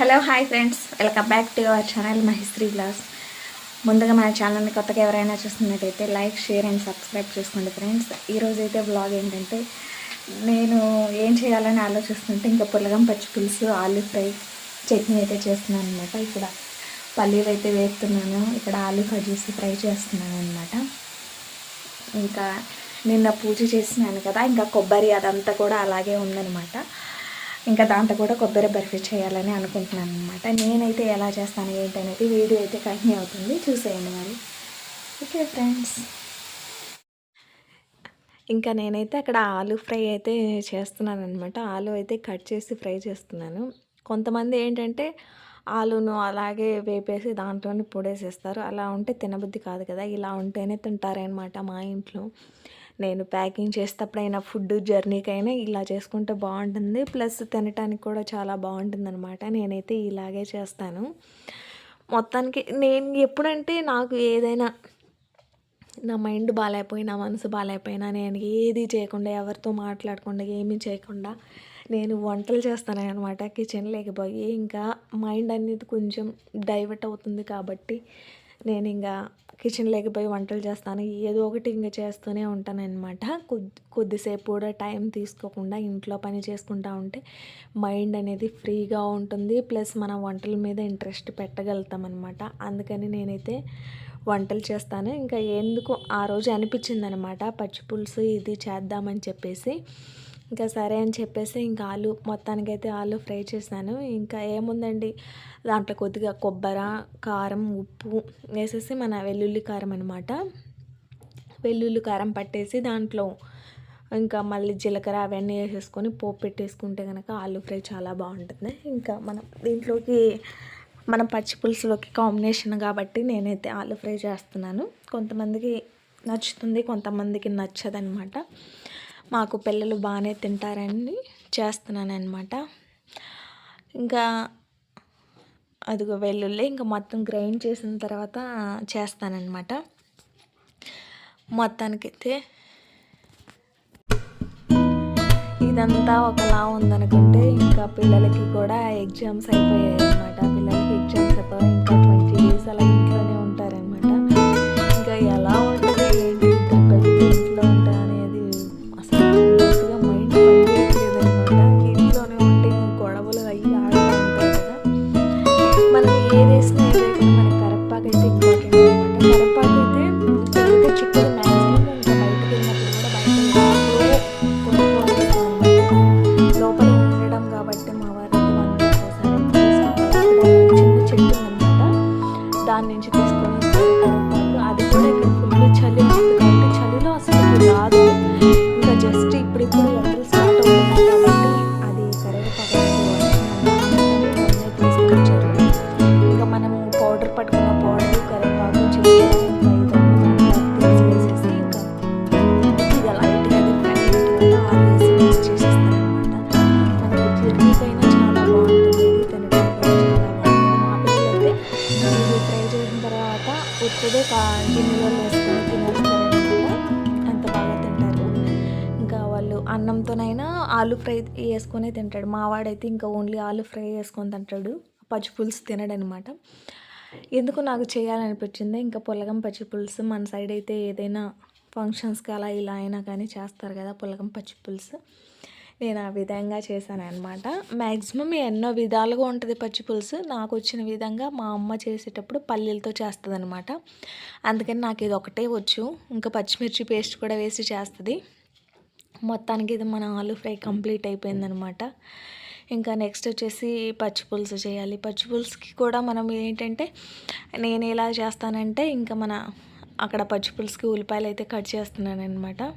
Hello hi friends welcome back to our channel Mahishri బ్లాస్ ముందుగా మన ఛానల్ని కొత్తగా ఎవరైనా చూస్తున్నట్టయితే లైక్ షేర్ అండ్ సబ్స్క్రైబ్ చేసుకోండి ఫ్రెండ్స్ ఈరోజు అయితే బ్లాగ్ ఏంటంటే నేను ఏం చేయాలని ఆలోచిస్తుంటే ఇంకా పుల్లగం పచ్చి పులుసు ఆలు ఫ్రై చట్నీ అయితే చేస్తున్నాను అనమాట ఇక్కడ పల్లీలు అయితే వేస్తున్నాను. ఇక్కడ ఆలు చేసి ఫ్రై చేస్తున్నాను అనమాట ఇంకా నిన్న పూజ చేసినాను కదా ఇంకా కొబ్బరి అదంతా కూడా అలాగే ఉందనమాట ఇంకా దాంతో కూడా కొబ్బరి బర్ఫీ చేయాలని అనుకుంటున్నాను అనమాట నేనైతే ఎలా చేస్తాను ఏంటనేది వీడియో అయితే కంటిన్యూ అవుతుంది. చూసేయండి మరి. Okay friends. ఇంకా నేనైతే అక్కడ ఆలు ఫ్రై అయితే చేస్తున్నాను అనమాట ఆలు అయితే కట్ చేసి ఫ్రై చేస్తున్నాను. కొంతమంది ఏంటంటే ఆలును అలాగే వేపేసి దాంట్లోనే పొడేసేస్తారు. అలా ఉంటే తినబుద్ధి కాదు కదా. ఇలా ఉంటేనే తింటారనమాట మా ఇంట్లో. నేను ప్యాకింగ్ చేసేటప్పుడైనా ఫుడ్ జర్నీకైనా ఇలా చేసుకుంటే బాగుంటుంది. ప్లస్ తినటానికి కూడా చాలా బాగుంటుంది అనమాట నేనైతే ఇలాగే చేస్తాను. మొత్తానికి నేను ఎప్పుడంటే నాకు ఏదైనా నా మైండ్ బాగాలేకపోయినా మనసు బాగాలేకపోయినా నేను ఏది చేయకుండా ఎవరితో మాట్లాడకుండా ఏమీ చేయకుండా నేను వంటలు చేస్తాను అనమాట కిచెన్ లేకపోయి ఇంకా మైండ్ అనేది కొంచెం డైవర్ట్ అవుతుంది కాబట్టి నేను ఇంకా కిచెన్ లేకపోయి వంటలు చేస్తాను ఏదో ఒకటి ఇంకా చేస్తూనే ఉంటాను అనమాట కొద్ది కొద్దిసేపు కూడా టైం తీసుకోకుండా ఇంట్లో పని చేసుకుంటా ఉంటే మైండ్ అనేది ఫ్రీగా ఉంటుంది. ప్లస్ మనం వంటల మీద ఇంట్రెస్ట్ పెట్టగలుగుతాం అనమాట అందుకని నేనైతే వంటలు చేస్తాను. ఇంకా ఎందుకు ఆ రోజు అనిపించింది అనమాట పచ్చి పులుసు ఇది చేద్దామని చెప్పేసి ఇంకా సరే అని చెప్పేసి ఇంకా ఆలు మొత్తానికైతే ఆలు ఫ్రై చేశాను ఇంకా ఏముందండి? దాంట్లో కొద్దిగా కొబ్బరి కారం ఉప్పు వేసేసి మన వెల్లుల్లి కారం అనమాట వెల్లుల్లి కారం పట్టేసి దాంట్లో ఇంకా మళ్ళీ జీలకర్ర అవన్నీ వేసేసుకొని పోపు పెట్టేసుకుంటే కనుక ఆలు ఫ్రై చాలా బాగుంటుంది. ఇంకా మనం దీంట్లోకి మనం పచ్చి పులుసులోకి కాంబినేషన్ కాబట్టి నేనైతే ఆలు ఫ్రై చేస్తున్నాను. కొంతమందికి నచ్చుతుంది కొంతమందికి నచ్చదనమాట మాకు పిల్లలు బాగానే తింటారని చేస్తున్నాను అనమాట ఇంకా అదిగో వెల్లుల్లి ఇంకా మొత్తం గ్రైండ్ చేసిన తర్వాత చేస్తానన్నమాట. మొత్తానికైతే ఇదంతా ఒకలా ఉందనుకుంటే ఇంకా పిల్లలకి కూడా ఎగ్జామ్స్ అయిపోయాయి అనమాట పిల్లలకి ఎగ్జామ్స్ అయిపోయాయి ఫ్రై వేసుకొని తింటాడు. మావాడైతే ఇంకా ఓన్లీ ఆలు ఫ్రై వేసుకొని తింటాడు. పచ్చి పులుసు తినడనమాట. ఎందుకు నాకు చేయాలనిపించింది ఇంకా పులగం పచ్చి పులుసు మన సైడ్ అయితే ఏదైనా ఫంక్షన్స్కి అలా ఇలా అయినా కానీ చేస్తారు కదా పులగం పచ్చి పులుసు. నేను ఆ విధంగా చేశాను అనమాట మ్యాక్సిమం ఎన్నో విధాలుగా ఉంటుంది పచ్చి పులుసు. నాకు వచ్చిన విధంగా మా అమ్మ చేసేటప్పుడు పల్లీలతో చేస్తుంది అనమాట అందుకని నాకు ఇది ఒకటే వచ్చు. ఇంకా పచ్చిమిర్చి పేస్ట్ కూడా వేసి చేస్తుంది. మొత్తానికి ఇది మన ఆలు ఫ్రై కంప్లీట్ అయిపోయిందనమాట. ఇంకా నెక్స్ట్ వచ్చేసి పచ్చి పులుసు చేయాలి. పచ్చి పులుసుకి కూడా మనం ఏంటంటే నేను ఎలా చేస్తానంటే ఇంకా మన అక్కడ పచ్చి పులుసుకి ఉల్లిపాయలు అయితే కట్ చేస్తున్నాను అనమాట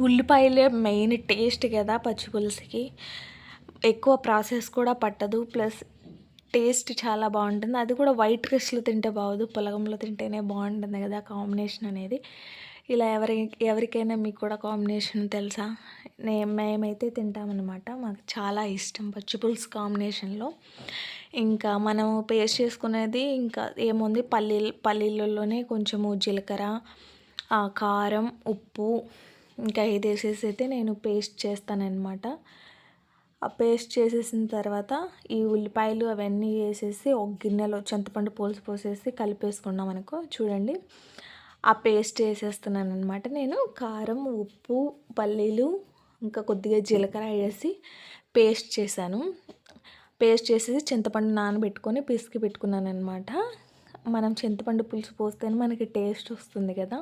ఉల్లిపాయలే మెయిన్ టేస్ట్ కదా పచ్చి పులుసుకి. ఎక్కువ ప్రాసెస్ కూడా పట్టదు. ప్లస్ టేస్ట్ చాలా బాగుంటుంది. అది కూడా వైట్ రైస్లో తింటే బాగోదు. పొలగంలో తింటేనే బాగుంటుంది కదా కాంబినేషన్ అనేది. ఇలా ఎవరి ఎవరికైనా మీకు కూడా కాంబినేషన్ తెలుసా? నే మేమైతే తింటామన్నమాట. మాకు చాలా ఇష్టం పచ్చి పులుసు కాంబినేషన్లో. ఇంకా మనము పేస్ట్ చేసుకునేది ఇంకా ఏముంది? పల్లీలు పల్లీలలోనే కొంచెము జీలకర్ర కారం ఉప్పు ఇంకా ఇది వేసేసి అయితే నేను పేస్ట్ చేస్తానన్నమాట. ఆ పేస్ట్ చేసేసిన తర్వాత ఈ ఉల్లిపాయలు అవన్నీ వేసేసి ఒక గిన్నెలో చింతపండు పులుసు పోసేసి కలిపేసుకున్నాం అనుకో చూడండి. ఆ పేస్ట్ వేసేస్తున్నాను అనమాట నేను. కారం ఉప్పు పల్లీలు ఇంకా కొద్దిగా జీలకర్ర వేసి పేస్ట్ చేశాను. పేస్ట్ చేసేసి చింతపండు నానబెట్టుకొని పిసికి పెట్టుకున్నాను అనమాట మనం చింతపండు పులుసు పోస్తేనే మనకి టేస్ట్ వస్తుంది కదా.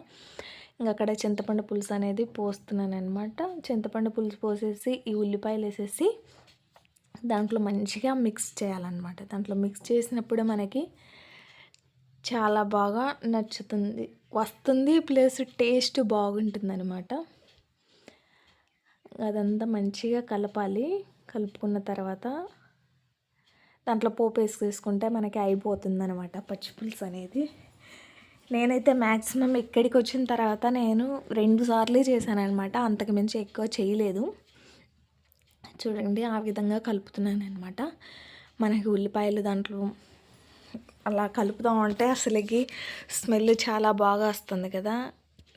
ఇంకా అక్కడ చింతపండు పులుసు అనేది పోస్తున్నాను అనమాట చింతపండు పులుసు పోసేసి ఈ ఉల్లిపాయలు వేసేసి దాంట్లో మంచిగా మిక్స్ చేయాలన్నమాట. దాంట్లో మిక్స్ చేసినప్పుడు మనకి చాలా బాగా నచ్చుతుంది. వస్తుంది ప్లస్ టేస్ట్ బాగుంటుంది అనమాట అదంతా మంచిగా కలపాలి. కలుపుకున్న తర్వాత దాంట్లో పోపు వేసుకుంటే మనకి అయిపోతుంది అనమాట పచ్చిపులుసు అనేది. నేనైతే మ్యాక్సిమం ఇక్కడికి వచ్చిన తర్వాత నేను రెండు సార్లు చేశానమాట అంతకు మించి ఎక్కువ చేయలేదు. చూడండి ఆ విధంగా కలుపుతున్నాను అనమాట మనకి ఉల్లిపాయలు దాంట్లో అలా కలుపుతూ ఉంటే అసలుకి స్మెల్ చాలా బాగా వస్తుంది కదా.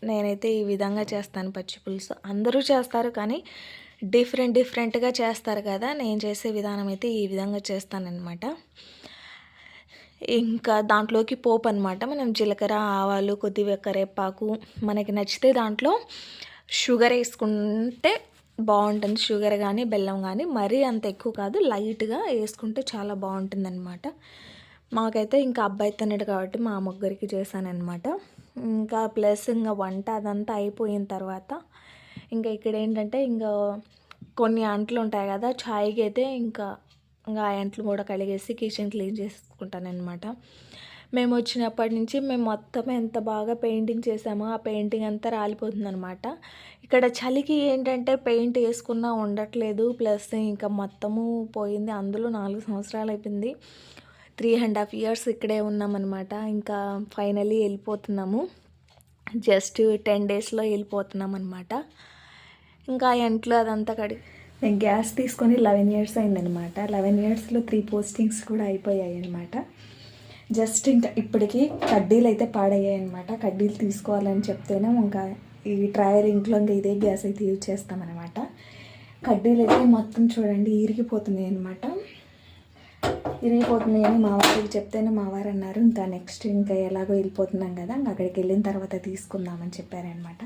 నేనైతే ఈ విధంగా చేస్తాను పచ్చి పులుసు. అందరూ చేస్తారు కానీ డిఫరెంట్ డిఫరెంట్గా చేస్తారు కదా. నేను చేసే విధానం అయితే ఈ విధంగా చేస్తానన్నమాట. ఇంకా దాంట్లోకి పోపు అనమాట మనం జీలకర్ర ఆవాలు కొద్దిగా కరేపాకు మనకి నచ్చితే దాంట్లో షుగర్ వేసుకుంటే బాగుంటుంది. షుగర్ కానీ బెల్లం కానీ మరీ అంత ఎక్కువ కాదు. లైట్గా వేసుకుంటే చాలా బాగుంటుంది అనమాట మాకైతే ఇంకా అబ్బాయి తినడు కాబట్టి మా ముగ్గురికి చేశానమాట ఇంకా ప్లస్ ఇంకా వంట అదంతా అయిపోయిన తర్వాత ఇంకా ఇక్కడ ఏంటంటే ఇంకా కొన్ని అంట్లు ఉంటాయి కదా ఛాయ్కి అయితే ఇంకా ఇంకా ఆ అంట్లు కూడా కడిగేసి కిచెన్ క్లీన్ చేసుకుంటానమాట మేము వచ్చినప్పటి నుంచి మేము మొత్తం ఎంత బాగా పెయింటింగ్ చేసామో ఆ పెయింటింగ్ అంతా రాలిపోతుందనమాట ఇక్కడ చలికి ఏంటంటే పెయింట్ వేసుకున్నా ఉండట్లేదు ప్లస్ ఇంకా మొత్తము పోయింది అందులో నాలుగు సంవత్సరాలు అయిపోయింది. త్రీ అండ్ హాఫ్ ఇయర్స్ ఇక్కడే ఉన్నామన్నమాట. ఇంకా ఫైనలీ వెళ్ళిపోతున్నాము. జస్ట్ టెన్ డేస్లో వెళ్ళిపోతున్నాం అనమాట ఇంకా ఇంట్లో అదంతా కడిగి నేను గ్యాస్ తీసుకొని లెవెన్ ఇయర్స్ అయిందనమాట లెవెన్ ఇయర్స్లో త్రీ పోస్టింగ్స్ కూడా అయిపోయాయి అనమాట జస్ట్ ఇంకా ఇప్పటికీ కడ్డీలు అయితే పాడయ్యాయి అనమాట కడ్డీలు తీసుకోవాలని చెప్తేనే ఇంకా ఈ ట్రావెలింగ్లో ఇంకా ఇదే గ్యాస్ అయితే యూజ్ చేస్తామన్నమాట. కడ్డీలు అయితే మొత్తం చూడండి ఇరిగిపోతున్నాయి అనమాట ఇరిగిపోతున్నాయి అని మా వారికి చెప్తేనే మా వారు అన్నారు ఇంకా నెక్స్ట్ ఇంకా ఎలాగో వెళ్ళిపోతున్నాం కదా ఇంకా అక్కడికి వెళ్ళిన తర్వాత తీసుకుందామని చెప్పారనమాట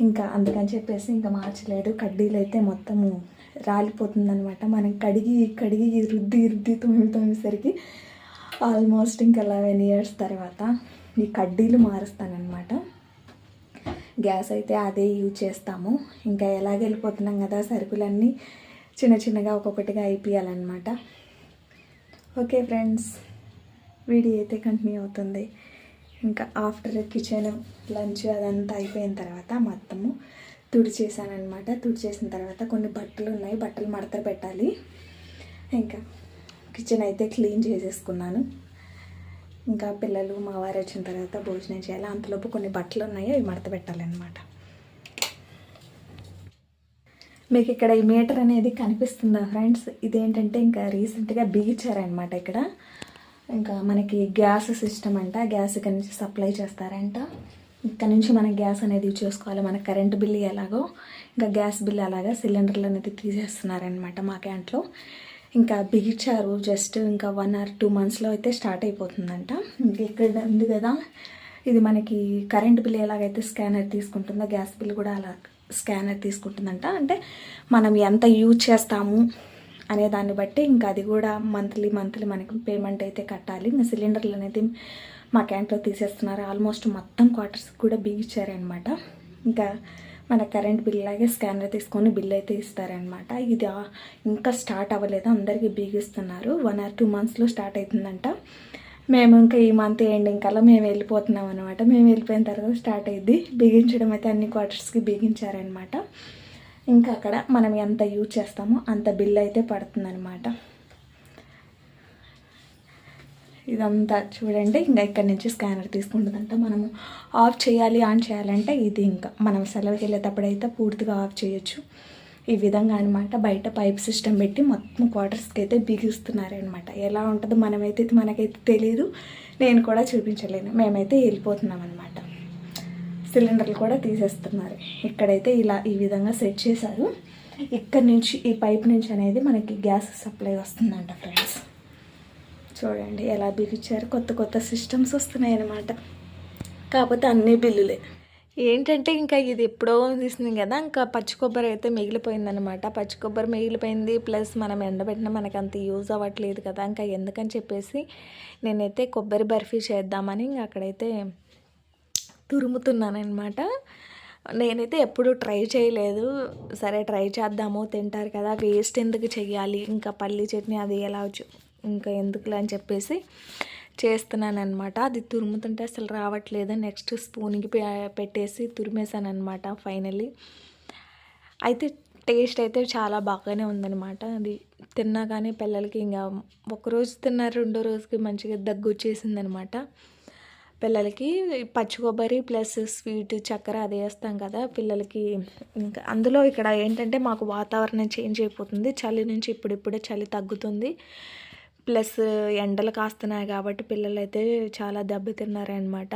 ఇంకా అందుకని చెప్పేసి ఇంకా మార్చలేడు కడ్డీలు అయితే మొత్తము రాలిపోతుందనమాట మనం కడిగి కడిగి రుద్ది రుద్ది తొమ్మిది తొమ్మిదిసరికి ఆల్మోస్ట్ ఇంకా లెవెన్ ఇయర్స్ తర్వాత ఈ కడ్డీలు మారుస్తానమాట గ్యాస్ అయితే అదే యూజ్ చేస్తాము. ఇంకా ఎలాగ వెళ్ళిపోతున్నాం కదా సరుకులన్నీ చిన్న చిన్నగా ఒక్కొక్కటిగా అయిపోయాలన్నమాట. ఓకే ఫ్రెండ్స్ వీడియో అయితే కంటిన్యూ అవుతుంది. ఇంకా ఆఫ్టర్ కిచెన్ లంచ్ అదంతా అయిపోయిన తర్వాత మొత్తము తుడిచేసానమాట తుడిచేసిన తర్వాత కొన్ని బట్టలు ఉన్నాయి. బట్టలు మడత పెట్టాలి. ఇంకా కిచెన్ అయితే క్లీన్ చేసేసుకున్నాను. ఇంకా పిల్లలు మా వారు వచ్చిన తర్వాత భోజనం చేయాలి. అంతలోపు కొన్ని బట్టలు ఉన్నాయి అవి మడత పెట్టాలన్నమాట. మీకు ఇక్కడ ఈ మీటర్ అనేది కనిపిస్తుందా ఫ్రెండ్స్? ఇదేంటంటే ఇంకా రీసెంట్గా బిగించారనమాట ఇక్కడ. ఇంకా మనకి గ్యాస్ సిస్టమ్ అంట గ్యాస్ ఇక్కడ నుంచి సప్లై చేస్తారంట. ఇక్కడ నుంచి మన గ్యాస్ అనేది యూజ్ చేసుకోవాలి. మన కరెంట్ బిల్ ఎలాగో ఇంకా గ్యాస్ బిల్ అలాగా సిలిండర్లు అనేది తీసేస్తున్నారనమాట మా క్యాంట్లో. ఇంకా బిగించారు జస్ట్ ఇంకా వన్ ఆర్ టూ మంత్స్లో అయితే స్టార్ట్ అయిపోతుందంట. ఇక్కడ ఉంది కదా ఇది మనకి కరెంట్ బిల్ ఎలాగైతే స్కానర్ తీసుకుంటుందో గ్యాస్ బిల్ కూడా అలా స్కానర్ తీసుకుంటుందంట. అంటే మనం ఎంత యూజ్ చేస్తాము అనే దాన్ని బట్టి ఇంకా అది కూడా మంత్లీ మంత్లీ మనకి పేమెంట్ అయితే కట్టాలి. ఇంకా సిలిండర్లు అనేది మా క్యాంట్లో తీసేస్తున్నారు. ఆల్మోస్ట్ మొత్తం క్వార్టర్స్ కూడా బిగించారనమాట ఇంకా మన కరెంట్ బిల్ లాగే స్కానర్ తీసుకొని బిల్ అయితే ఇస్తారనమాట ఇది ఇంకా స్టార్ట్ అవ్వలేదు. అందరికీ బిగిస్తున్నారు వన్ ఆర్ టూ మంత్స్లో స్టార్ట్ అవుతుందంట. మేము ఇంకా ఈ మంత్ ఎండింగ్ కల్లా మేము వెళ్ళిపోతున్నాం అనమాట మేము వెళ్ళిపోయిన తర్వాత స్టార్ట్ అయ్యింది బిగించడం అయితే అన్ని క్వార్టర్స్కి బిగించారనమాట ఇంకా అక్కడ మనం ఎంత యూజ్ చేస్తామో అంత బిల్ అయితే పడుతుందనమాట ఇదంతా చూడండి. ఇంకా ఇక్కడ నుంచి స్కానర్ తీసుకుంటుందంట మనము ఆఫ్ చేయాలి ఆన్ చేయాలంటే ఇది ఇంకా. మనం సెలవుకి వెళ్ళేటప్పుడు అయితే పూర్తిగా ఆఫ్ చేయొచ్చు. ఈ విధంగా అనమాట బయట పైప్ సిస్టమ్ పెట్టి మొత్తం క్వార్టర్స్కి అయితే బిగిస్తున్నారనమాట ఎలా ఉంటుందో మనమైతే మనకైతే తెలియదు నేను కూడా చూపించలేను. మేమైతే వెళ్ళిపోతున్నాం అనమాట సిలిండర్లు కూడా తీసేస్తున్నారు. ఇక్కడైతే ఇలా ఈ విధంగా సెట్ చేశారు. ఇక్కడ నుంచి ఈ పైప్ నుంచి అనేది మనకి గ్యాస్ సప్లై వస్తుందంట ఫ్రెండ్స్. చూడండి ఎలా బిగించారు కొత్త కొత్త సిస్టమ్స్ వస్తున్నాయి అన్నమాట కాకపోతే అన్ని బిల్లులే. ఏంటంటే ఇంకా ఇది ఎప్పుడో తీసింది కదా ఇంకా పచ్చి కొబ్బరి అయితే మిగిలిపోయిందనమాట పచ్చి కొబ్బరి మిగిలిపోయింది ప్లస్ మనం ఎండబెట్టిన మనకి అంత యూజ్ అవ్వట్లేదు కదా ఇంకా ఎందుకని చెప్పేసి నేనైతే కొబ్బరి బర్ఫీ చేద్దామని ఇంకా అక్కడైతే తురుముతున్నానమాట అనమాట నేనైతే ఎప్పుడు ట్రై చేయలేదు. సరే ట్రై చేద్దాము తింటారు కదా వేస్ట్ ఎందుకు చేయాలి ఇంకా పల్లీ చట్నీ అది ఎలా వచ్చు ఇంకా ఎందుకులే అని చెప్పేసి చేస్తున్నాను అనమాట అది తురుముతుంటే అసలు రావట్లేదు. నెక్స్ట్ స్పూన్కి పెట్టేసి తురిమేశానమాట అనమాట ఫైనలీ అయితే టేస్ట్ అయితే చాలా బాగానే ఉందనమాట అది తిన్నా కానీ పిల్లలకి ఇంకా ఒకరోజు తిన్నారు రెండో రోజుకి మంచిగా దగ్గు వచ్చేసింది అనమాట పిల్లలకి పచ్చి కొబ్బరి ప్లస్ స్వీట్ చక్కెర అది వేస్తాం కదా పిల్లలకి. ఇంకా అందులో ఇక్కడ ఏంటంటే మాకు వాతావరణం చేంజ్ అయిపోతుంది. చలి నుంచి ఇప్పుడిప్పుడే చలి తగ్గుతుంది. ప్లస్ ఎండలు కాస్తున్నాయి కాబట్టి పిల్లలు అయితే చాలా దెబ్బతిన్నారనమాట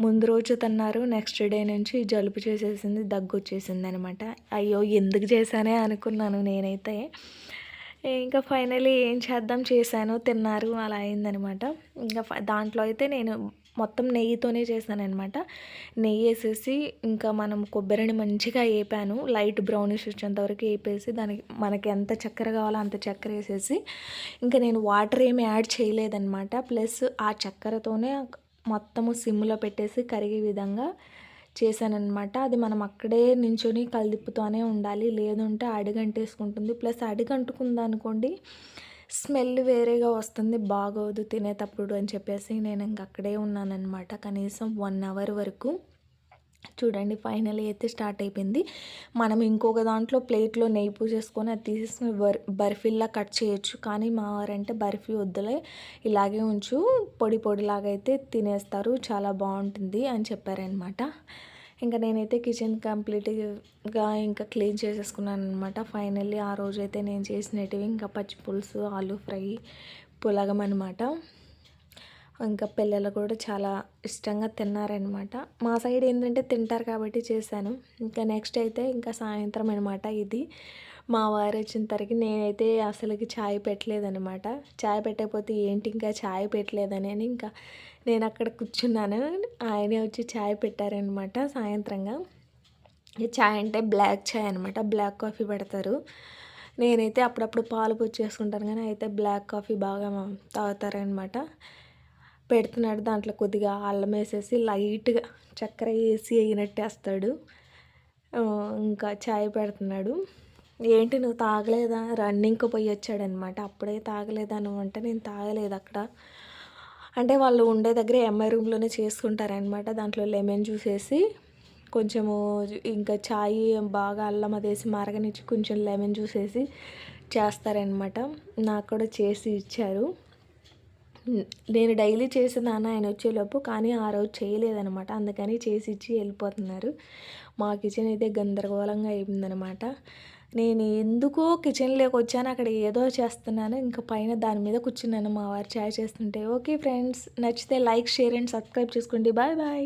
ముందు రోజు తిన్నారు నెక్స్ట్ డే నుంచి జలుబు చేసేసింది దగ్గు వచ్చేసింది అనమాట అయ్యో ఎందుకు చేశానే అనుకున్నాను నేనైతే. ఇంకా ఫైనలీ ఏం చేద్దాం చేశాను తిన్నారు అలా అయిందనమాట ఇంకా దాంట్లో అయితే నేను మొత్తం నెయ్యితోనే చేశానమాట అనమాట నెయ్యి వేసేసి ఇంకా మనం కొబ్బరిని మంచిగా వేపాను లైట్ బ్రౌనిష్ వచ్చేంత వరకు వేపేసి దానికి మనకి ఎంత చక్కెర కావాలో అంత చక్కెర వేసేసి ఇంకా నేను వాటర్ ఏమి యాడ్ చేయలేదన్నమాట. ప్లస్ ఆ చక్కెరతోనే మొత్తము సిమ్లో పెట్టేసి కరిగే విధంగా చేశానమాట అది మనం అక్కడే నించొని కలిదిప్పుతూనే ఉండాలి. లేదంటే అడుగంటేసుకుంటుంది. ప్లస్ అడుగంటుకుందనుకోండి స్మెల్ వేరేగా వస్తుంది బాగోదు తినేటప్పుడు అని చెప్పేసి నేను ఇంక అక్కడే ఉన్నానన్నమాట. కనీసం వన్ అవర్ వరకు. చూడండి ఫైనల్ అయితే స్టార్ట్ అయిపోయింది. మనం ఇంకొక దాంట్లో ప్లేట్లో నెయ్యి పూసేసుకొని అది తీసేసుకుని బర్ బర్ఫీలా కట్ చేయొచ్చు. కానీ మా వారంటే బర్ఫీ వద్దులే ఇలాగే ఉంచు పొడి పొడిలాగైతే అయితే తినేస్తారు చాలా బాగుంటుంది అని చెప్పారనమాట ఇంకా నేనైతే కిచెన్ కంప్లీట్గా ఇంకా క్లీన్ చేసేసుకున్నాను అనమాట ఫైనల్లీ ఆ రోజు అయితే నేను చేసినవి ఇంకా పచ్చి పులుసు ఆలు ఫ్రై పులగం అనమాట ఇంకా పిల్లలు కూడా చాలా ఇష్టంగా తిన్నారనమాట మా సైడ్ ఏంటంటే తింటారు కాబట్టి చేశాను. ఇంకా నెక్స్ట్ అయితే ఇంకా సాయంత్రం అనమాట ఇది. మా వారు వచ్చిన తరకి నేనైతే అసలుకి ఛాయ్ పెట్టలేదనమాట ఛాయ్ పెట్టకపోతే ఏంటి ఇంకా ఛాయ్ పెట్టలేదని అని ఇంకా నేను అక్కడ కూర్చున్నాను. ఆయనే వచ్చి ఛాయ్ పెట్టారనమాట సాయంత్రంగా. ఛాయ్ అంటే బ్లాక్ ఛాయ్ అనమాట బ్లాక్ కాఫీ పెడతారు. నేనైతే అప్పుడప్పుడు పాలు పొచ్చి చేసుకుంటాను కానీ అయితే బ్లాక్ కాఫీ బాగా తాగుతారనమాట పెడుతున్నాడు. దాంట్లో కొద్దిగా అల్లం వేసేసి లైట్గా చక్కెర వేసి వేయినట్టేస్తాడు ఇంకా ఛాయ్ పెడుతున్నాడు. ఏంటి నువ్వు తాగలేదా? రన్నింగ్కి పోయి వచ్చాడనమాట. అప్పుడే తాగలేదా నువ్వు అంటే నేను తాగలేదు అక్కడ. అంటే వాళ్ళు ఉండే దగ్గర ఎంఐ రూమ్లోనే చేసుకుంటారనమాట. దాంట్లో లెమన్ జ్యూస్ వేసి కొంచెము ఇంకా ఛాయ్ బాగా అల్లం అదేసి మరగనిచ్చి కొంచెం లెమన్ జ్యూస్ వేసి చేస్తారనమాట. నాకు కూడా చేసి ఇచ్చారు. నేను డైలీ చేసేదాన్ని ఆయన వచ్చేలోపు కానీ ఆ రోజు చేయలేదనమాట. అందుకని చేసి ఇచ్చి వెళ్ళిపోతున్నారు. మా కిచెన్ అయితే గందరగోళంగా అయిపోయిందనమాట నేను ఎందుకో కిచెన్లోకి వచ్చాను అక్కడ ఏదో చేస్తున్నాను ఇంకా పైన దాని మీద కూర్చున్నాను మా వారు చాయ్ చేస్తుంటే. ఓకే ఫ్రెండ్స్ నచ్చితే లైక్ షేర్ అండ్ సబ్స్క్రైబ్ చేసుకోండి. Bye bye.